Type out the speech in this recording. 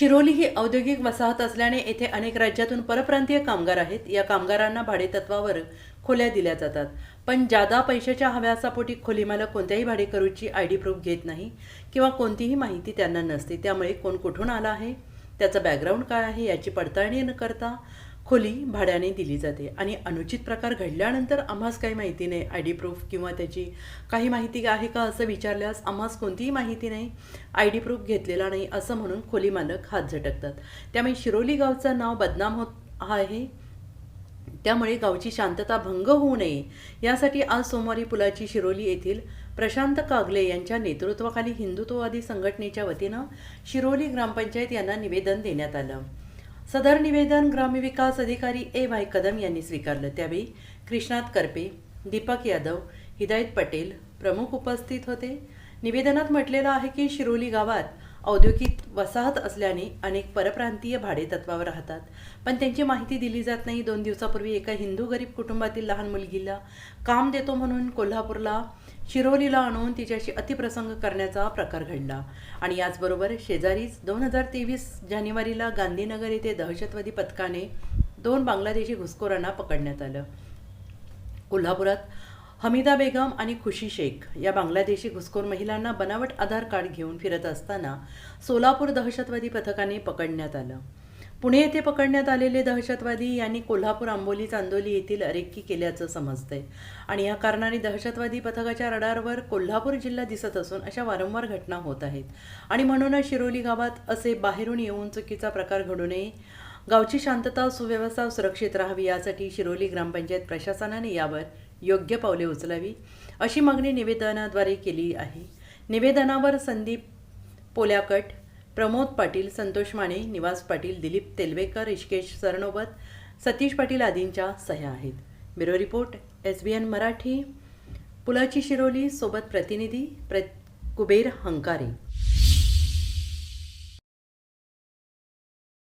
शिरोली ही औद्योगिक वसाहत असल्याने येथे अनेक राज्यातून परप्रांतीय कामगार आहेत. या कामगारांना भाडेतत्वावर खोल्या दिल्या जातात. पण जादा पैशाच्या हव्यासापोटी खोली मालक कोणत्याही भाडेकरूची आय डी प्रूफ घेत नाही किंवा कोणतीही माहिती त्यांना नसते. त्यामुळे कोण कुठून आला आहे? त्याचं बॅकग्राऊंड काय आहे? याची पडताळणी न करता खोली भाड्याने दिली जाते. आणि अनुचित प्रकार घडल्यानंतर आम्हास काही माहिती नाही. आय डी प्रूफ किंवा त्याची काही माहिती आहे का असं विचारल्यास आम्हास कोणतीही माहिती नाही. आय डी प्रूफ घेतलेला नाही असं म्हणून खोली मालक हात झटकतात. त्यामुळे शिरोली गावचं नाव बदनाम होत आहे. त्यामुळे गावची शांतता भंग होऊ नये. यासाठी आज सोमवारी पुलाची शिरोली येथील प्रशांत कागले यांच्या नेतृत्वाखाली हिंदुत्ववादी संघटनेच्या वतीनं शिरोली ग्रामपंचायत यांना निवेदन देण्यात आलं. सदर निवेदन ग्रामविकास अधिकारी ए वाय कदम यांनी स्वीकारलं. त्यावेळी कृष्णात करपे दीपक यादव हिदायत पटेल प्रमुख उपस्थित होते. निवेदनात म्हटलेलं आहे की शिरोली गावात औद्योगिक वसाहत असल्याने अनेक परप्रांतीय भाडेतत्वावर राहतात. पण त्यांची माहिती दिली जात नाही. दोन दिवसापूर्वी एका हिंदू गरीब कुटुंबातील लहान मुलगीला काम देतो म्हणून कोल्हापूरला शिरोलीला आणून तिच्याशी अतिप्रसंग करण्याचा प्रकार घडला. आणि याचबरोबर शेजारीच दोन हजार तेवीस जानेवारीला गांधीनगर येथे दहशतवादी पथकाने दोन बांगलादेशी घुसखोरांना पकडण्यात आलं. कोल्हापुरात हमीदा बेगम आणि खुशी शेख या बांगलादेशी घुसखोर महिलांना बनावट आधार कार्ड घेऊन फिरत असताना सोलापूर दहशतवादी पथकाने पकडण्यात आलं. पुणे येथे पकडण्यात आलेले दहशतवादी यांनी कोल्हापूर आंबोली चांदोली येथील अरेक्की केल्याचं समजतंय आणि या कारणाने दहशतवादी पथकाच्या रडारवर कोल्हापूर जिल्हा दिसत असून अशा वारंवार घटना होत आहेत. आणि म्हणूनच शिरोली गावात असे बाहेरून येऊन चुकीचा प्रकार घडू नये गावची शांतता सुव्यवस्था सुरक्षित राहावी यासाठी शिरोली ग्रामपंचायत प्रशासनाने यावर योग्य पावले उचलावी अशी मागणी निवेदनाद्वारे केली आहे. निवेदनावर संदीप पोल्याकट प्रमोद पाटील संतोष माने निवास पाटील दिलीप तेलवेकर ऋषिकेश सरनोबत सतीश पाटील आदींच्या सह्या आहेत. Bureau report S B N Marathi Pulachi Shiroli सोबत प्रतिनिधी प्र कुबेर हंकारी.